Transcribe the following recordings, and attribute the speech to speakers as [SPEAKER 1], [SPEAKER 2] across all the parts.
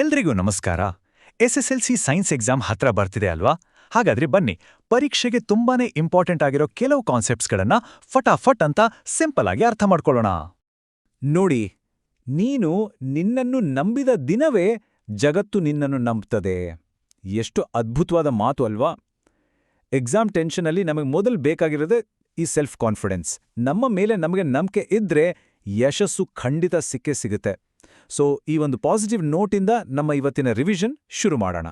[SPEAKER 1] ಎಲ್ರಿಗೂ ನಮಸ್ಕಾರ. SSLC science exam ಹತ್ರ ಬರ್ತಿದೆ ಅಲ್ವಾ? ಹಾಗಾದ್ರೆ ಬನ್ನಿ, ಪರೀಕ್ಷೆಗೆ ತುಂಬಾನೇ ಇಂಪಾರ್ಟೆಂಟ್ ಆಗಿರೋ ಕೆಲವು ಕಾನ್ಸೆಪ್ಟ್ಸ್ಗಳನ್ನ ಫಟಾಫಟ್ ಅಂತ ಸಿಂಪಲ್ ಆಗಿ ಅರ್ಥ ಮಾಡ್ಕೊಳ್ಳೋಣ.
[SPEAKER 2] ನೋಡಿ, ನೀನು ನಿನ್ನನ್ನು ನಂಬಿದ ದಿನವೇ ಜಗತ್ತು ನಿನ್ನನ್ನು ನಂಬ್ತದೆ. ಎಷ್ಟು ಅದ್ಭುತವಾದ ಮಾತು ಅಲ್ವಾ? ಎಕ್ಸಾಮ್ ಟೆನ್ಷನಲ್ಲಿ ನಮಗೆ ಮೊದಲು ಬೇಕಾಗಿರೋದೇ ಈ ಸೆಲ್ಫ್ ಕಾನ್ಫಿಡೆನ್ಸ್. ನಮ್ಮ ಮೇಲೆ ನಮಗೆ ನಂಬಿಕೆ ಇದ್ರೆ ಯಶಸ್ಸು ಖಂಡಿತ ಸಿಕ್ಕೇ ಸಿಗುತ್ತೆ. ಸೊ ಈ ಒಂದು ಪಾಸಿಟಿವ್ ನೋಟಿಂದ ನಮ್ಮ ಇವತ್ತಿನ ರಿವಿಷನ್ ಶುರು ಮಾಡೋಣ.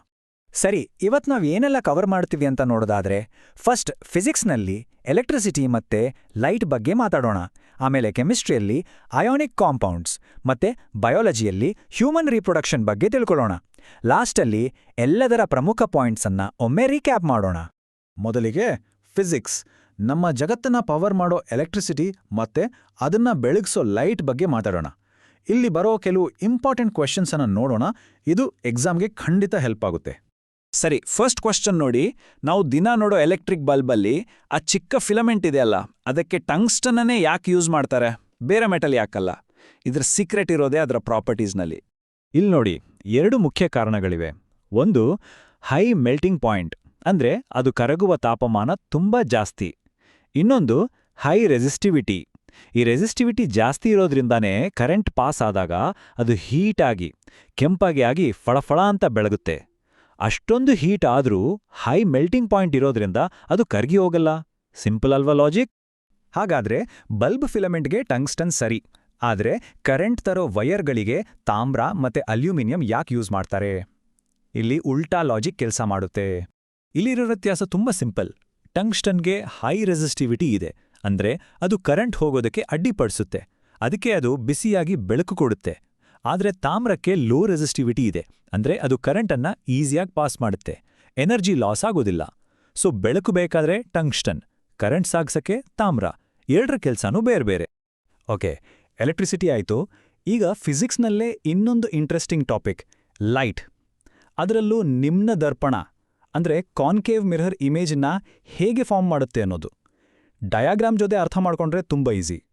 [SPEAKER 3] ಸರಿ ಇವತ್ತು ನಾವು ಏನೆಲ್ಲ ಕವರ್ ಮಾಡ್ತೀವಿ ಅಂತ ನೋಡೋದಾದ್ರೆ ಫಸ್ಟ್ ಫಿಸಿಕ್ಸ್ನಲ್ಲಿ ಎಲೆಕ್ಟ್ರಿಸಿಟಿ ಮತ್ತೆ ಲೈಟ್ ಬಗ್ಗೆ ಮಾತಾಡೋಣ. ಆಮೇಲೆ ಕೆಮಿಸ್ಟ್ರಿಯಲ್ಲಿ ಅಯೋನಿಕ್ ಕಾಂಪೌಂಡ್ಸ್ ಮತ್ತೆ ಬಯಾಲಜಿಯಲ್ಲಿ ಹ್ಯೂಮನ್ ರೀಪ್ರೊಡಕ್ಷನ್ ಬಗ್ಗೆ ತಿಳ್ಕೊಳ್ಳೋಣ. ಲಾಸ್ಟಲ್ಲಿ ಎಲ್ಲದರ ಪ್ರಮುಖ ಪಾಯಿಂಟ್ಸನ್ನು ಒಮ್ಮೆ ರೀಕ್ಯಾಪ್ ಮಾಡೋಣ.
[SPEAKER 2] ಮೊದಲಿಗೆ ಫಿಸಿಕ್ಸ್ ನಮ್ಮ ಜಗತ್ತನ್ನ ಪವರ್ ಮಾಡೋ ಎಲೆಕ್ಟ್ರಿಸಿಟಿ ಮತ್ತೆ ಅದನ್ನ ಬೆಳಗಿಸೋ ಲೈಟ್ ಬಗ್ಗೆ ಮಾತಾಡೋಣ. ಇಲ್ಲಿ ಬರೋ ಕೆಲವು ಇಂಪಾರ್ಟೆಂಟ್ ಕ್ವೆಶನ್ಸ್ ಅನ್ನು ನೋಡೋಣ. ಇದು ಎಕ್ಸಾಮ್ಗೆ ಖಂಡಿತ ಹೆಲ್ಪ್ ಆಗುತ್ತೆ.
[SPEAKER 3] ಸರಿ ಫಸ್ಟ್ ಕ್ವಶನ್ ನೋಡಿ. ನಾವು ದಿನ ನೋಡೋ ಎಲೆಕ್ಟ್ರಿಕ್ ಬಲ್ಬಲ್ಲಿ ಆ ಚಿಕ್ಕ ಫಿಲಮೆಂಟ್ ಇದೆಯಲ್ಲ ಅದಕ್ಕೆ ಟಂಗ್ಸ್ಟನ್ನೇ ಯಾಕೆ ಯೂಸ್ ಮಾಡ್ತಾರೆ? ಬೇರೆ ಮೆಟಲ್ ಯಾಕಲ್ಲ? ಇದ್ರ ಸೀಕ್ರೆಟ್ ಇರೋದೇ ಅದರ ಪ್ರಾಪರ್ಟೀಸ್ನಲ್ಲಿ
[SPEAKER 1] ಇಲ್ಲಿ ನೋಡಿ, ಎರಡು ಮುಖ್ಯ ಕಾರಣಗಳಿವೆ. ಒಂದು ಹೈ ಮೆಲ್ಟಿಂಗ್ ಪಾಯಿಂಟ್ ಅಂದ್ರೆ ಅದು ಕರಗುವ ತಾಪಮಾನ ತುಂಬಾ ಜಾಸ್ತಿ. ಇನ್ನೊಂದು ಹೈ ರೆಸಿಸ್ಟಿವಿಟಿ ಈ ರೆಸಿಸ್ಟಿವಿಟಿ ಜಾಸ್ತಿ ಇರೋದ್ರಿಂದಾನೇ ಕರೆಂಟ್ ಪಾಸ್ ಆದಾಗ ಅದು ಹೀಟ್ ಆಗಿ, ಕೆಂಪಾಗಿ ಆಗಿ ಫಳಫಳ ಅಂತ ಬೆಳಗುತ್ತೆ. ಅಷ್ಟೊಂದು ಹೀಟ್ ಆದರೂ ಹೈ ಮೆಲ್ಟಿಂಗ್ ಪಾಯಿಂಟ್ ಇರೋದ್ರಿಂದ ಅದು ಕರ್ಗಿ ಹೋಗಲ್ಲ. ಸಿಂಪಲ್ ಅಲ್ವಾ ಲಾಜಿಕ್
[SPEAKER 3] ಹಾಗಾದ್ರೆ ಬಲ್ಬ್ ಫಿಲಮೆಂಟ್ಗೆ ಟಂಗ್ಸ್ಟನ್ ಸರಿ, ಆದ್ರೆ ಕರೆಂಟ್ ತರೋ ವಯರ್ಗಳಿಗೆ ತಾಮ್ರ ಮತ್ತೆ ಅಲ್ಯೂಮಿನಿಯಂ ಯಾಕೆ ಯೂಸ್ ಮಾಡ್ತಾರೆ? ಇಲ್ಲಿ ಉಲ್ಟಾ ಲಾಜಿಕ್ ಕೆಲಸ ಮಾಡುತ್ತೆ.
[SPEAKER 1] ಇಲ್ಲಿರೋ ವ್ಯತ್ಯಾಸ ತುಂಬಾ ಸಿಂಪಲ್ ಟಂಗ್ಸ್ಟನ್ಗೆ ಹೈ ರೆಸಿಸ್ಟಿವಿಟಿ ಇದೆ. ಅಂದ್ರೆ ಅದು ಕರೆಂಟ್ ಹೋಗೋದಕ್ಕೆ ಅಡ್ಡಿಪಡಿಸುತ್ತೆ. ಅದಕ್ಕೆ ಅದು ಬಿಸಿಯಾಗಿ ಬೆಳಕು ಕೊಡುತ್ತೆ. ಆದರೆ ತಾಮ್ರಕ್ಕೆ ಲೋ ರೆಸಿಸ್ಟಿವಿಟಿ ಇದೆ. ಅಂದ್ರೆ ಅದು ಕರೆಂಟನ್ನ ಈಸಿಯಾಗಿ ಪಾಸ್ ಮಾಡುತ್ತೆ. ಎನರ್ಜಿ ಲಾಸ್ ಆಗೋದಿಲ್ಲ. ಸೊ ಬೆಳಕು ಬೇಕಾದ್ರೆ ಟಂಗ್ಸ್ಟನ್ ಕರೆಂಟ್ ಸಾಗ್ಸಕ್ಕೆ ತಾಮ್ರ, ಎರಡರ ಕೆಲ್ಸನೂ ಬೇರೆ ಬೇರೆ. ಓಕೆ ಎಲೆಕ್ಟ್ರಿಸಿಟಿ ಆಯಿತು. ಈಗ ಫಿಸಿಕ್ಸ್ನಲ್ಲೇ ಇನ್ನೊಂದು ಇಂಟ್ರೆಸ್ಟಿಂಗ್ ಟಾಪಿಕ್ ಲೈಟ್ ಅದರಲ್ಲೂ ನಿಮ್ನ ದರ್ಪಣ, ಅಂದ್ರೆ ಕಾನ್ಕೇವ್ ಮಿರರ್ ಇಮೇಜ್ನ ಹೇಗೆ ಫಾರ್ಮ್ ಮಾಡುತ್ತೆ ಅನ್ನೋದು. ಡಯಾಗ್ರಾಮ್ ಜೊತೆ ಅರ್ಥ ಮಾಡ್ಕೊಂಡ್ರೆ ತುಂಬ ಈಸಿ.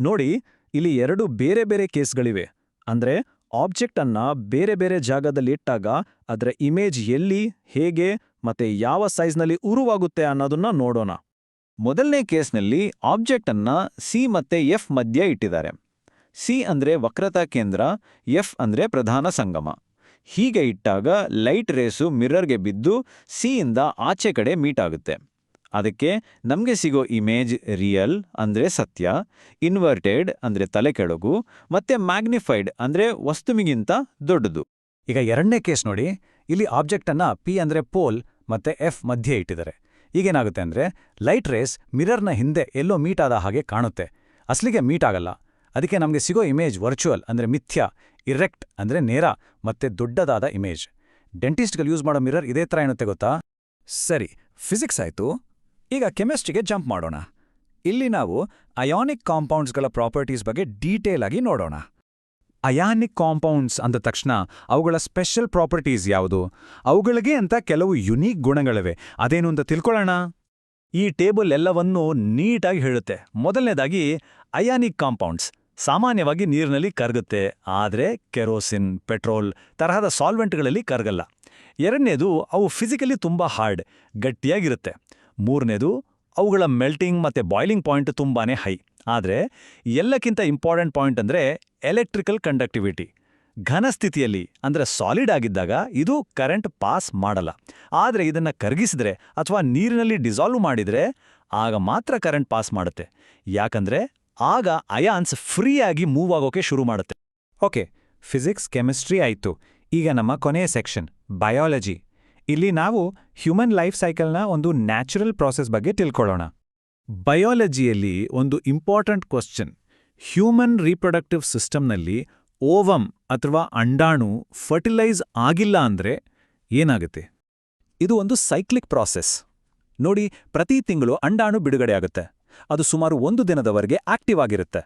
[SPEAKER 1] ನೋಡಿ, ಇಲ್ಲಿ ಎರಡು ಬೇರೆ ಬೇರೆ ಕೇಸ್ಗಳಿವೆ. ಅಂದ್ರೆ ಆಬ್ಜೆಕ್ಟ್ ಬೇರೆ ಬೇರೆ ಜಾಗದಲ್ಲಿ ಇಟ್ಟಾಗ ಅದರ ಇಮೇಜ್ ಎಲ್ಲಿ, ಹೇಗೆ, ಮತ್ತೆ ಯಾವ ಸೈಜ್ನಲ್ಲಿ ಉರುವಾಗುತ್ತೆ ಅನ್ನೋದನ್ನ ನೋಡೋಣ. ಮೊದಲನೇ ಕೇಸ್ನಲ್ಲಿ ಆಬ್ಜೆಕ್ಟ್ ಸಿ ಮತ್ತೆ ಎಫ್ ಮಧ್ಯೆ ಇಟ್ಟಿದ್ದಾರೆ. ಸಿ ಅಂದ್ರೆ ವಕ್ರತಾ ಕೇಂದ್ರ, ಎಫ್ ಅಂದ್ರೆ ಪ್ರಧಾನ ಸಂಗಮ. ಹೀಗೆ ಇಟ್ಟಾಗ ಲೈಟ್ ರೇಸು ಮಿರರ್ಗೆ ಬಿದ್ದು, ಸಿಯಿಂದ ಆಚೆ ಕಡೆ ಮೀಟ್ ಆಗುತ್ತೆ. ಅದಕ್ಕೆ ನಮಗೆ ಸಿಗೋ ಇಮೇಜ್ ರಿಯಲ್ ಅಂದ್ರೆ ಸತ್ಯ, ಇನ್ವರ್ಟೆಡ್ ಅಂದ್ರೆ ತಲೆ ಕೆಳಗು ಮತ್ತೆ ಮ್ಯಾಗ್ನಿಫೈಡ್ ಅಂದ್ರೆ ವಸ್ತುವಿಗಿಂತ ದೊಡ್ಡದು.
[SPEAKER 3] ಈಗ ಎರಡನೇ ಕೇಸ್ ನೋಡಿ, ಇಲ್ಲಿ ಆಬ್ಜೆಕ್ಟನ್ನು ಪಿ ಅಂದ್ರೆ ಪೋಲ್ ಮತ್ತೆ ಎಫ್ ಮಧ್ಯೆ ಇಟ್ಟಿದ್ದಾರೆ. ಈಗೇನಾಗುತ್ತೆ ಅಂದ್ರೆ, ಲೈಟ್ ರೇಸ್ ಮಿರರ್ನ ಹಿಂದೆ ಎಲ್ಲೋ ಮೀಟ್ ಆದ ಹಾಗೆ ಕಾಣುತ್ತೆ. ಅಸಲಿಗೆ ಮೀಟ್ ಆಗಲ್ಲ. ಅದಕ್ಕೆ ನಮಗೆ ಸಿಗೋ ಇಮೇಜ್ ವರ್ಚುವಲ್ ಅಂದ್ರೆ ಮಿಥ್ಯ, ಇರೆಕ್ಟ್ ಅಂದ್ರೆ ನೇರ, ಮತ್ತೆ ದೊಡ್ಡದಾದ ಇಮೇಜ್. ಡೆಂಟಿಸ್ಟ್ಗಳು ಯೂಸ್ ಮಾಡೋ ಮಿರರ್ ಇದೇ ಥರ ಏನುತ್ತೆ ಗೊತ್ತಾ? ಸರಿ, ಫಿಸಿಕ್ಸ್ ಆಯ್ತು. ಈಗ ಕೆಮಿಸ್ಟ್ರಿಗೆ ಜಂಪ್ ಮಾಡೋಣ. ಇಲ್ಲಿ ನಾವು ಅಯಾನಿಕ್ ಕಾಂಪೌಂಡ್ಸ್ಗಳ ಪ್ರಾಪರ್ಟೀಸ್ ಬಗ್ಗೆ ಡೀಟೇಲ್ ಆಗಿ ನೋಡೋಣ. ಅಯಾನಿಕ್ ಕಾಂಪೌಂಡ್ಸ್ ಅಂದ ತಕ್ಷಣ ಅವುಗಳ ಸ್ಪೆಷಲ್ ಪ್ರಾಪರ್ಟೀಸ್ ಯಾವುದು? ಅವುಗಳಿಗೆ ಅಂತ ಕೆಲವು ಯುನೀಕ್ ಗುಣಗಳಿವೆ. ಅದೇನು ಅಂತ ತಿಳ್ಕೊಳ್ಳೋಣ. ಈ ಟೇಬಲ್ ಎಲ್ಲವನ್ನೂ ನೀಟಾಗಿ ಹೇಳುತ್ತೆ. ಮೊದಲನೇದಾಗಿ ಅಯಾನಿಕ್ ಕಾಂಪೌಂಡ್ಸ್. ಸಾಮಾನ್ಯವಾಗಿ ನೀರಿನಲ್ಲಿ ಕರಗುತ್ತೆ. ಆದರೆ ಕೆರೋಸಿನ್, ಪೆಟ್ರೋಲ್ ತರಹದ ಸಾಲ್ವೆಂಟ್ಗಳಲ್ಲಿ ಕರಗಲ್ಲ. ಎರಡನೇದು ಅವು ಫಿಸಿಕಲಿ ತುಂಬ ಹಾರ್ಡ್, ಗಟ್ಟಿಯಾಗಿರುತ್ತೆ. ಮೂರನೇದು, ಅವುಗಳ ಮೆಲ್ಟಿಂಗ್ ಮತ್ತೆ ಬಾಯ್ಲಿಂಗ್ ಪಾಯಿಂಟ್ ತುಂಬಾನೇ ಹೈ ಆದರೆ, ಎಲ್ಲಕ್ಕಿಂತ ಇಂಪಾರ್ಟೆಂಟ್ ಪಾಯಿಂಟ್ ಅಂದ್ರೆ ಎಲೆಕ್ಟ್ರಿಕಲ್ ಕಂಡಕ್ಟಿವಿಟಿ ಘನ ಸ್ಥಿತಿಯಲ್ಲಿ, ಅಂದ್ರೆ ಸಾಲಿಡ್ ಆಗಿದ್ದಾಗ ಇದು ಕರೆಂಟ್ ಪಾಸ್ ಮಾಡಲ್ಲ. ಆದರೆ ಇದನ್ನ ಕರಗಿಸಿದ್ರೆ ಅಥವಾ ನೀರಿನಲ್ಲಿ ಡಿಸಾಲ್ವ್ ಮಾಡಿದ್ರೆ ಆಗ ಮಾತ್ರ ಕರೆಂಟ್ ಪಾಸ್ ಮಾಡುತ್ತೆ. ಯಾಕಂದ್ರೆ ಆಗ ಅಯಾನ್ಸ್ ಫ್ರೀಯಾಗಿ ಮೂವ್ ಆಗೋಕೆ ಶುರು ಮಾಡುತ್ತೆ. ಓಕೆ ಫಿಸಿಕ್ಸ್ ಕೆಮಿಸ್ಟ್ರಿ ಆಯ್ತು. ಈಗ ನಮ್ಮ ಕೊನೆಯ ಸೆಕ್ಷನ್ ಬಯಾಲಜಿ ಇಲ್ಲಿ ನಾವು ಹ್ಯೂಮನ್ ಲೈಫ್ ಸೈಕಲ್ನ ಒಂದು ನ್ಯಾಚುರಲ್ ಪ್ರಾಸೆಸ್ ಬಗ್ಗೆ ತಿಳ್ಕೊಳ್ಳೋಣ.
[SPEAKER 2] ಬಯಾಲಜಿಯಲ್ಲಿ ಒಂದು ಇಂಪಾರ್ಟೆಂಟ್ ಕ್ವಶ್ಚನ್ ಹ್ಯೂಮನ್ ರೀಪ್ರೊಡಕ್ಟಿವ್ ಸಿಸ್ಟಮ್ನಲ್ಲಿ ಓವಂ ಅಥವಾ ಅಂಡಾಣು ಫರ್ಟಿಲೈಸ್ ಆಗಿಲ್ಲ ಅಂದ್ರೆ ಏನಾಗುತ್ತೆ?
[SPEAKER 3] ಇದು ಒಂದು ಸೈಕ್ಲಿಕ್ ಪ್ರಾಸೆಸ್ ನೋಡಿ, ಪ್ರತಿ ತಿಂಗಳು ಅಂಡಾಣು ಬಿಡುಗಡೆ ಆಗುತ್ತೆ. ಅದು ಸುಮಾರು ಒಂದು ದಿನದವರೆಗೆ ಆಕ್ಟಿವ್ ಆಗಿರುತ್ತೆ.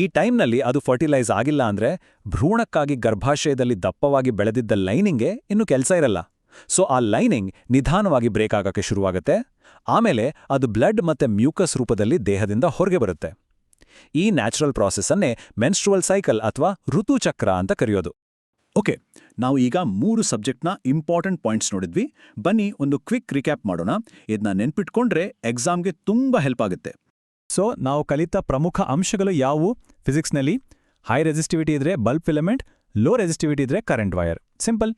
[SPEAKER 3] ಈ ಟೈಮ್ನಲ್ಲಿ ಅದು ಫರ್ಟಿಲೈಸ್ ಆಗಿಲ್ಲ ಅಂದ್ರೆ ಭ್ರೂಣಕ್ಕಾಗಿ ಗರ್ಭಾಶಯದಲ್ಲಿ ದಪ್ಪವಾಗಿ ಬೆಳೆದಿದ್ದ ಲೈನಿಂಗ್ಗೆ ಇನ್ನು ಕೆಲಸ ಇರಲ್ಲ. ಸೊ ಆ ಲೈನಿಂಗ್ ನಿಧಾನವಾಗಿ ಬ್ರೇಕ್ ಆಗಕ್ಕೆ ಶುರುವಾಗುತ್ತೆ. ಆಮೇಲೆ ಅದು ಬ್ಲಡ್ ಮತ್ತೆ ಮ್ಯೂಕಸ್ ರೂಪದಲ್ಲಿ ದೇಹದಿಂದ ಹೊರಗೆ ಬರುತ್ತೆ. ಈ ನ್ಯಾಚುರಲ್ ಪ್ರಾಸೆಸ್ಸನ್ನೇ ಮೆನ್ಸ್ಟ್ರುವಲ್ ಸೈಕಲ್ ಅಥವಾ ಋತುಚಕ್ರ ಅಂತ ಕರೆಯೋದು.
[SPEAKER 4] ಓಕೆ ನಾವು ಈಗ ಮೂರು ಸಬ್ಜೆಕ್ಟ್ನ ಇಂಪಾರ್ಟೆಂಟ್ ಪಾಯಿಂಟ್ಸ್ ನೋಡಿದ್ವಿ. ಬನ್ನಿ ಒಂದು ಕ್ವಿಕ್ ರಿಕ್ಯಾಪ್ ಮಾಡೋಣ. ಇದನ್ನ ನೆನ್ಪಿಟ್ಕೊಂಡ್ರೆ ಎಕ್ಸಾಮ್ಗೆ ತುಂಬ ಹೆಲ್ಪ್ ಆಗುತ್ತೆ.
[SPEAKER 1] ಸೊ ನಾವು ಕಲಿತ ಪ್ರಮುಖ ಅಂಶಗಳು ಯಾವುವು? ಫಿಸಿಕ್ಸ್ನಲ್ಲಿ ಹೈ ರೆಸಿಸ್ಟಿವಿಟಿ ಇದ್ರೆ ಬಲ್ಬ್ ಫಿಲಮೆಂಟ್ ಲೋ ರೆಸಿಸ್ಟಿವಿಟಿ ಇದ್ರೆ ಕರೆಂಟ್ ವೈರ್ ಸಿಂಪಲ್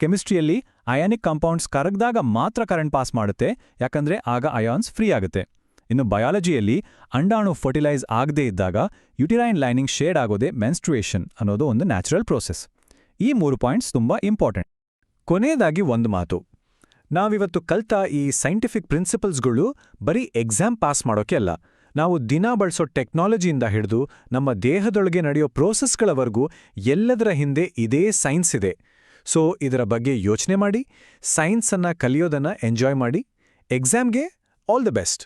[SPEAKER 1] ಕೆಮಿಸ್ಟ್ರಿಯಲ್ಲಿ ಅಯಾನಿಕ್ ಕಾಂಪೌಂಡ್ಸ್ ಕರಗ್ದಾಗ ಮಾತ್ರ ಕರೆಂಟ್ ಪಾಸ್ ಮಾಡುತ್ತೆ, ಯಾಕಂದ್ರೆ ಆಗ ಅಯಾನ್ಸ್ ಫ್ರೀ ಆಗುತ್ತೆ. ಇನ್ನು ಬಯಾಲಜಿಯಲ್ಲಿ ಅಂಡಾಣು ಫರ್ಟಿಲೈಸ್ ಆಗದೇ ಇದ್ದಾಗ ಯುಟಿರೈನ್ ಲೈನಿಂಗ್ ಶೇಡ್ ಆಗೋದೇ ಮೆನ್ಸ್ಟ್ರುಯೇಷನ್ ಅನ್ನೋದು ಒಂದು ನ್ಯಾಚುರಲ್ ಪ್ರೋಸೆಸ್. ಈ ಮೂರು ಪಾಯಿಂಟ್ಸ್ ತುಂಬಾ ಇಂಪಾರ್ಟೆಂಟ್. ಕೊನೆಯದಾಗಿ ಒಂದು ಮಾತು. ನಾವಿವತ್ತು ಕಲ್ತ ಈ ಸೈಂಟಿಫಿಕ್ ಪ್ರಿನ್ಸಿಪಲ್ಸ್ಗಳು ಬರೀ ಎಕ್ಸಾಮ್ ಪಾಸ್ ಮಾಡೋಕೆ ಅಲ್ಲ. ನಾವು ದಿನ ಬಳಸೋ ಟೆಕ್ನಾಲಜಿಯಿಂದ ಹಿಡಿದು ನಮ್ಮ ದೇಹದೊಳಗೆ ನಡೆಯೋ ಪ್ರೋಸೆಸ್ಗಳವರೆಗೂ ಎಲ್ಲದರ ಹಿಂದೆ ಇದೇ ಸೈನ್ಸ್ ಇದೆ. ಸೊ ಇದರ ಬಗ್ಗೆ ಯೋಚನೆ ಮಾಡಿ ಸೈನ್ಸನ್ನು ಕಲಿಯೋದನ್ನ ಎಂಜಾಯ್ ಮಾಡಿ ಎಕ್ಸಾಮ್ಗೆ ಆಲ್ ದ ಬೆಸ್ಟ್